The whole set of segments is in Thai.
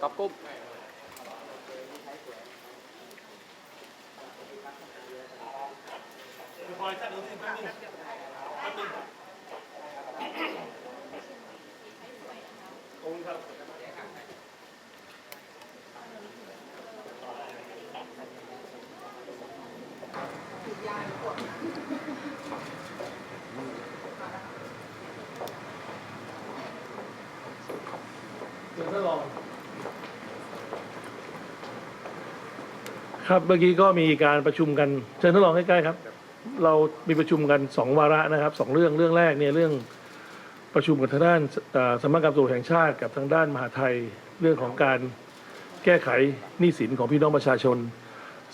กอบกุ้มพอยสักนิดนึงแป๊บนึงแป๊บนึงขอบคุณครับเชิญท่านรอง ครับเมื่อกี้ก็มีการประชุมกันเชิญท่านรองใกล้ๆครับ เรามีประชุมกันสองวาระนะครับสองเรื่องเรื่องแรกเนี่ยเรื่องประชุมกับทางด้านเอ่อสำนักงานตำรวจแห่งชาติกับทางด้านมหาไทยเรื่องของการแก้ไขหนี้สินของพี่น้องประชาชน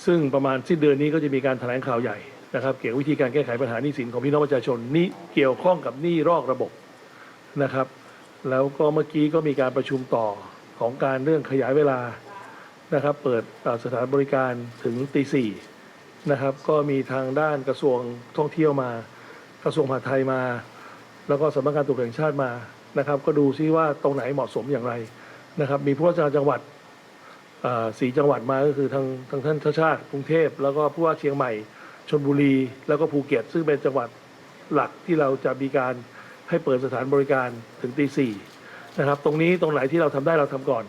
ซึ่งประมาณสิ้นเดือนนี้ก็จะมีการแถลงข่าวใหญ่นะครับ เกี่ยวกับวิธีการแก้ไขปัญหาหนี้สินของพี่น้องประชาชนนี่เกี่ยวข้องกับหนี้รอกระบบนะครับ แล้วก็เมื่อกี้ก็มีการประชุมต่อของการเรื่องขยายเวลา นะครับเปิดสถานบริการถึงตีสี่นะครับก็มีทางด้านกระทรวงท่องเที่ยวมา กระทรวงมหาดไทยมา แล้วก็สำนักงานตำรวจแห่งชาติมานะครับ ก็ดูซิว่าตรงไหนเหมาะสมอย่างไรนะครับ มีผู้ว่าราชการจังหวัดเอ่อสีจังหวัดมาก็คือทางทางท่านชาชาติกรุงเทพ แล้วก็ผู้ว่าเชียงใหม่ชนบุรี แล้วก็ภูเก็ต ซึ่งเป็นจังหวัดหลักที่เราจะมีการให้เปิดสถานบริการถึงตีสี่นะครับ ตรงนี้ตรงไหนที่เราทำได้เราทำก่อน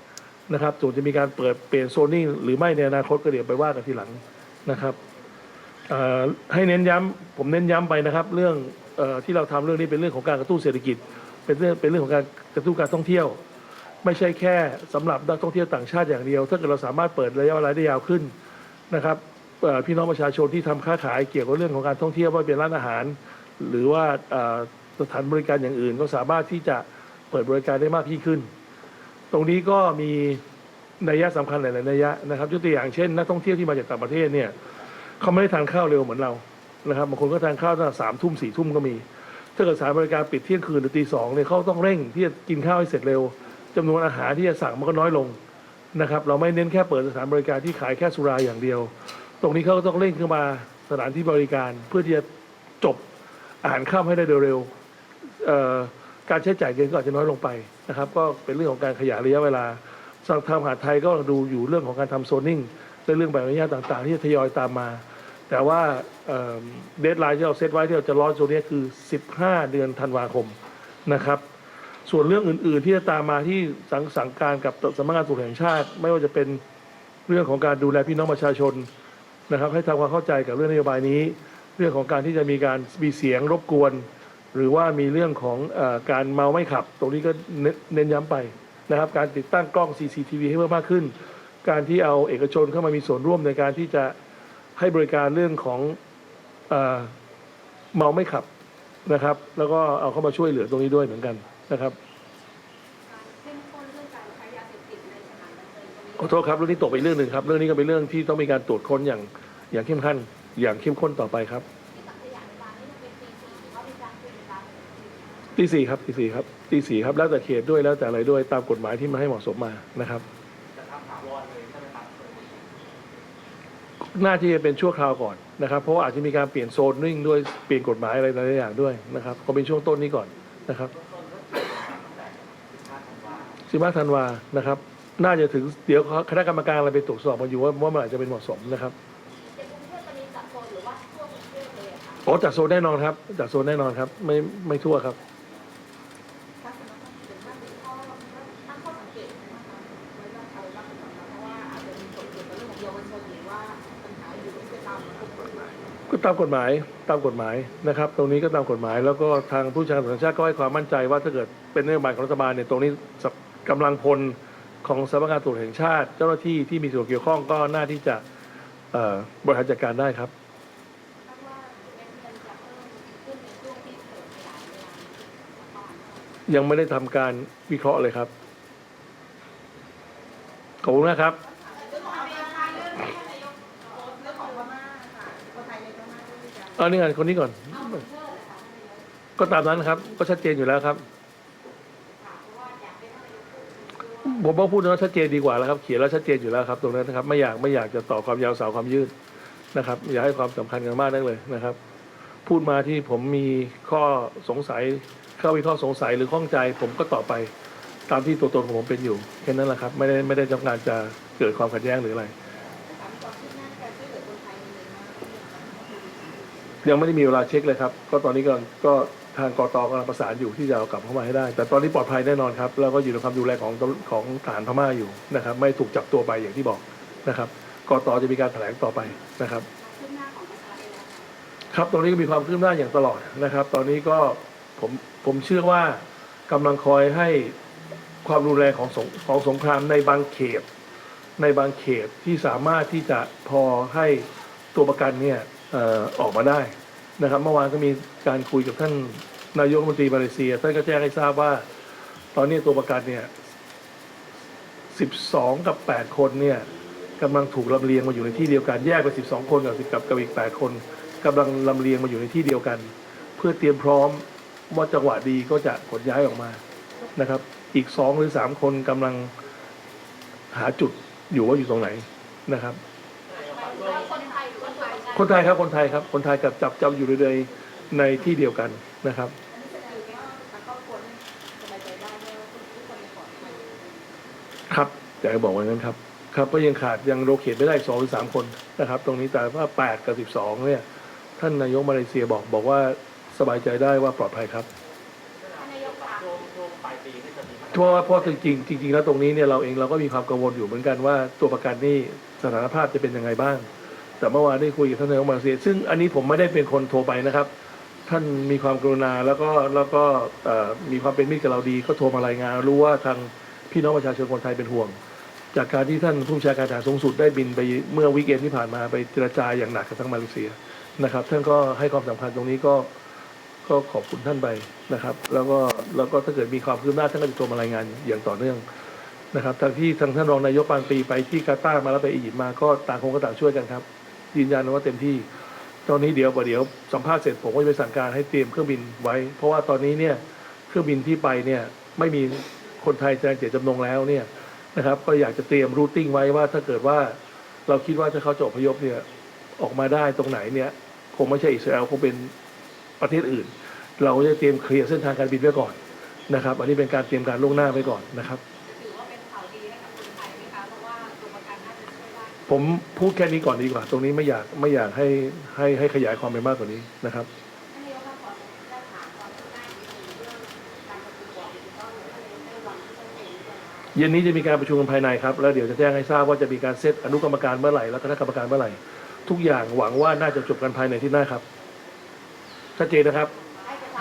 นะครับส่วนจะมีการเปิดเปลี่ยนโซนนิ่งหรือไม่ในอนาคตก็เดี๋ยวไปว่ากันทีหลังนะครับให้เน้นย้ำผมเน้นย้ำไปนะครับ เรื่องอที่เราทำเรื่องนี้เป็นเรื่องของการกระตุ้นเศรษฐกิจ เป็นเรื่องเป็นเรื่องของการกระตุ้นการท่องเที่ยว ไม่ใช่แค่สำหรับนักท่องเที่ยวต่างชาติอย่างเดียว ถ้าเกิดเราสามารถเปิดระยะเวลาได้ยาวขึ้นนะครับพี่น้องประชาชนที่ทำค้าขายเกี่ยวกับเรื่องของการท่องเที่ยวว่าเป็นร้านอาหาร หรือว่าสถานบริการอย่างอื่น ก็สามารถที่จะเปิดบริการได้มากยิ่งขึ้น ตรงนี้ก็มีนัยยะสำคัญหลายๆนัยยะนะครับยกตัวอย่างเช่นนักท่องเที่ยวที่มาจากต่างประเทศเนี่ยเขาไม่ได้ทานข้าวเร็วเหมือนเรานะครับบางคนก็ทานข้าวตั้งแต่สามทุ่มสี่ทุ่มก็มี ถ้าเกิดสถานบริการปิดเที่ยงคืนหรือตีสองเนี่ยเขาต้องเร่งที่จะกินข้าวให้เสร็จเร็วจำนวนอาหารที่จะสั่งมันก็น้อยลงนะครับ เราไม่เน้นแค่เปิดสถานบริการที่ขายแค่สุราอย่างเดียว ตรงนี้เขาก็ต้องเร่งขึ้นมาสถานที่บริการเพื่อที่จะจบอาหารข้ามให้ได้เร็วเอ่อ การใช้จ่ายเงินก็อาจจะน้อยลงไปนะครับ ก็เป็นเรื่องของการขยายระยะเวลาทางทางมหาดไทยก็ดูอยู่เรื่องของการทำโซนนิ่งและเรื่องใบอนุญาตต่างๆ ที่จะทยอยตามมา แต่ว่าเดทไลน์ที่เราเซตไว้ที่เราจะรอตรงนี้คือ 15 เดือนธันวาคมนะครับ ส่วนเรื่องอื่นๆที่จะตามมาที่สังสังการกับสำนักงานตำรวจแห่งชาติ ไม่ว่าจะเป็นเรื่องของการดูแลพี่น้องประชาชนนะครับ ให้ทำความเข้าใจกับเรื่องนโยบายนี้ เรื่องของการที่จะมีการมีเสียงรบกวน หรือว่ามีเรื่องของเออการเมาไม่ขับ ตรงนี้ก็เน้นเน้นย้ำไปนะครับ การติดตั้งกล้อง CCTV ให้เพิ่มมากขึ้น การที่เอาเอกชนเข้ามามีส่วนร่วมในการที่จะให้บริการเรื่องของเออเมาไม่ขับนะครับ แล้วก็เอาเข้ามาช่วยเหลือตรงนี้ด้วยเหมือนกันนะครับการเข้มข้นเรื่องการใช้ยาเสพติดในสถานบันเทิงตรงนี้ขอโทษครับเรื่องนี้ตกไปอีกเรื่องหนึ่งครับ เรื่องนี้ก็เป็นเรื่องที่ต้องมีการตรวจค้นอย่างอย่างเข้มข้นอย่างเข้มข้นต่อไปครับ ตีสี่ครับตีสี่ครับตีสี่ครับแล้วแต่เขตด้วยแล้วแต่อะไรด้วยตามกฎหมายที่มาให้เหมาะสมมานะครับจะทำถาวรเลยใช่ไหมครับน่าที่จะเป็นชั่วคราวก่อนนะครับ เพราะว่าอาจจะมีการเปลี่ยนโซนนิ่งด้วยเปลี่ยนกฎหมายอะไรหลายๆอย่างด้วยนะครับก็เป็นช่วงต้นนี้ก่อนนะครับสิบห้าธันวานะครับ น่าจะถึงเดี๋ยวคณะกรรมการอะไรไปตรวจสอบกันอยู่ว่าว่ามันอาจจะเป็นเหมาะสมนะครับในกรุงเทพตอนนี้จัดโซนหรือว่าทั่วกรุงเทพเลยอะค่ะโอ้จัดโซนแน่นอนครับจัดโซนแน่นอนครับ ไม่ไม่ทั่วครับ ก็ตามกฎหมายตามกฎหมายนะครับ ตรงนี้ก็ตามกฎหมาย แล้วก็ทางผู้ชาการตำรวจแห่งชาติก็ให้ความมั่นใจว่าถ้าเกิดเป็นนโยบายของรัฐบาลเนี่ยตรงนี้สับกำลังพลของสำนักงานตรวจแห่งชาติ เจ้าหน้าที่ที่มีส่วนเกี่ยวข้องก็น่าที่จะบริหารจัดการได้ครับยังไม่ได้ทำการวิเคราะห์เลยครับ ขอบคุณนะครับ เอานี่งานคนนี้ก่อน ก็ตามนั้นครับ ก็ชัดเจนอยู่แล้วครับค่ะเพราะว่าอกพูดถึงผมว่าพูดแล้วชัดเจนดีกว่าแล้วครับ เขียนแล้วชัดเจนอยู่แล้วครับ ตรงนั้นนะครับ ไม่อยากไม่อยากจะต่อความยาวสาวความยืดนะครับ อย่าให้ความสำคัญกันมากนักเลยนะครับ พูดมาที่ผมมีข้อสงสัยเข้อวิเคราะห์สงสัยหรือข้องใจ ผมก็ตอบไปตามที่ตัวตนของผมเป็นอยู่แค่นั้นแหละครับ ไม่ได้ไม่ได้ต้องการจะเกิดความขัดแย้งหรืออะไร ยังไม่ได้มีเวลาเช็คเลยครับ ก็ตอนนี้ก็ก็ทางกตกำลังประสานอยู่ที่จะเอากลับเข้ามาให้ได้ แต่ตอนนี้ปลอดภัยแน่นอนครับ แล้วก็อยู่ในความดูแลของของฐานพม่าอยู่นะครับ ไม่ถูกจับตัวไปอย่างที่บอกนะครับกตจะมีการแถลงต่อไปนะครับ ครับตรงนี้ก็มีความคืบหน้าอย่างตลอดนะครับ ตอนนี้ก็ผมผมเชื่อว่ากำลังคอยให้ความรุนแรงของสงของสงครามในบางเขต ในบางเขตที่สามารถที่จะพอให้ตัวประกันเนี่ย ออกมาได้นะครับ เมื่อวานก็มีการคุยกับท่านนายกรัฐมนตรีมาเลเซียท่านก็แจ้งให้ทราบว่า ตอนนี้ตัวประกันเนี่ย 12 กับ 8 คนเนี่ยกำลังถูกลำเลียงมาอยู่ในที่เดียวกันแยกไป 12 คนกับกับกับอีก 8 คนกำลังลำเลียงมาอยู่ในที่เดียวกัน เพื่อเตรียมพร้อมว่าจังหวะดีก็จะขนย้ายออกมานะครับ อีก 2 หรือ 3 คนกำลังหาจุดอยู่ว่าอยู่ตรงไหนนะครับ คนไทยหรือคนไทยคนไทยครับคนไทยครับ คนไทยกับจับจับอยู่ในในที่เดียวกันนะครับอันนี้แสดงว่าทางครอบครัวเนี่ยสบายใจได้ว่าทุกคนปลอดภัยครับอยากจะบอกว่างั้นครับ ครับก็ยังขาดยังโรเขตไม่ได้สองหรือสามคนนะครับ ตรงนี้แต่ว่าแปดกับสิบสองเนี่ย ท่านนายกมาเลเซียบอกบอกว่าสบายใจได้ว่าปลอดภัยครับ นายกค่ะ ช่วงช่วงปลายปีที่จะมี เพราะว่าเพราะจริงๆจริงๆแล้วตรงนี้เนี่ยเราเองเราก็มีความกังวลอยู่เหมือนกันว่าตัวประกันนี่สถานภาพจะเป็นยังไงบ้าง แต่เมื่อวานได้คุยกับท่านนายกมาเลเซียซึ่งอันนี้ผมไม่ได้เป็นคนโทรไปนะครับ ท่านมีความกรุณาแล้วก็แล้วก็เอ่อมีความเป็นมิตรกับเราดี ก็โทรมารายงาน รู้ว่าทางพี่น้องประชาชนคนไทยเป็นห่วง จากการที่ท่านผู้บัญชาการทหารสูงสุดได้บินไปเมื่อวีคเอนที่ผ่านมาไปเจรจาอย่างหนักกับทางมาเลเซียนะครับท่านก็ให้ความสำคัญตรงนี้ก็ ก็ขอบคุณท่านไปนะครับ แล้วก็แล้วก็ถ้าเกิดมีความคืบหน้าท่านก็จะโทรมารายงานอย่างต่อเนื่องนะครับทางที่ทางท่านรองนายกปานปีไปที่กาตาร์มาแล้วไปอียิปต์มาก็ต่างคนก็ต่างช่วยกันครับ ยืนยันว่าเต็มที่ ตอนนี้เดี๋ยวประเดี๋ยวสัมภาษณ์เสร็จผมก็จะไปสั่งการให้เตรียมเครื่องบินไว้ เพราะว่าตอนนี้เนี่ยเครื่องบินที่ไปเนี่ยไม่มีคนไทยแจ้งเจตจำนงแล้วเนี่ยนะครับก็อยากจะเตรียมรูทติ้งไว้ว่าถ้าเกิดว่าเราคิดว่าถ้าเขาจะอพยพเนี่ยออกมาได้ตรงไหนเนี่ยคงไม่ใช่อิสราเอลคงเป็น ประเทศอื่น เราก็จะเตรียมเคลียร์เส้นทางการบินไว้ก่อนนะครับอันนี้เป็นการเตรียมการล่วงหน้าไว้ก่อนนะครับ ถือว่าเป็นข่าวดีให้กับคนไทยไหมคะเพราะว่าตัวประกันน่าจะช่วยได้ผมพูดแค่นี้ก่อนดีกว่า ตรงนี้ไม่อยากไม่อยากให้ให้ให้ขยายความไปมากกว่านี้นะครับ ท่านนายกคะขอได้ถามความคืบหน้าอีกนิดนึงเรื่องการประชุมบอร์ดดิจิตอลในในวันที่ชัดเจนหรือยังคะเย็นนี้จะมีการประชุมกันภายในครับ แล้วเดี๋ยวจะแจ้งให้ทราบว่าจะมีการเซตอนุกรรมการเมื่อไหร่และคณะกรรมการเมื่อไหร่ ทุกอย่างหวังว่าน่าจะจบกันภายในที่หน้าครับ ชัดเจนนะครับ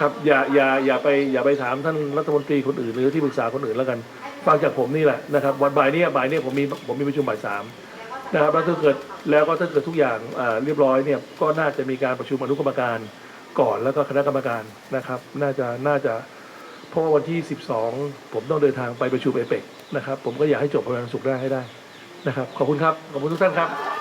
ครับอย่าอย่าอย่าไปอย่าไปถามท่านรัฐมนตรีคนอื่นหรือที่ปรึกษาคนอื่นแล้วกันฟังจากผมนี่แหละนะครับวันบ่ายนี้บ่ายนี้ผมมีผมมีประชุมบ่ายสามนะครับแล้วถ้าเกิดแล้วก็ถ้าเกิดทุกอย่างเรียบร้อยเนี่ยก็น่าจะมีการประชุมอนุกรรมการก่อนแล้วก็คณะกรรมการนะครับ น่าจะน่าจะเพราะว่าวันที่ 12 ผมต้องเดินทางไปประชุมเอเปกนะครับ ผมก็อยากให้จบภายในวันศุกได้ให้ได้นะครับ ขอบคุณครับ ขอบคุณทุกท่านครับ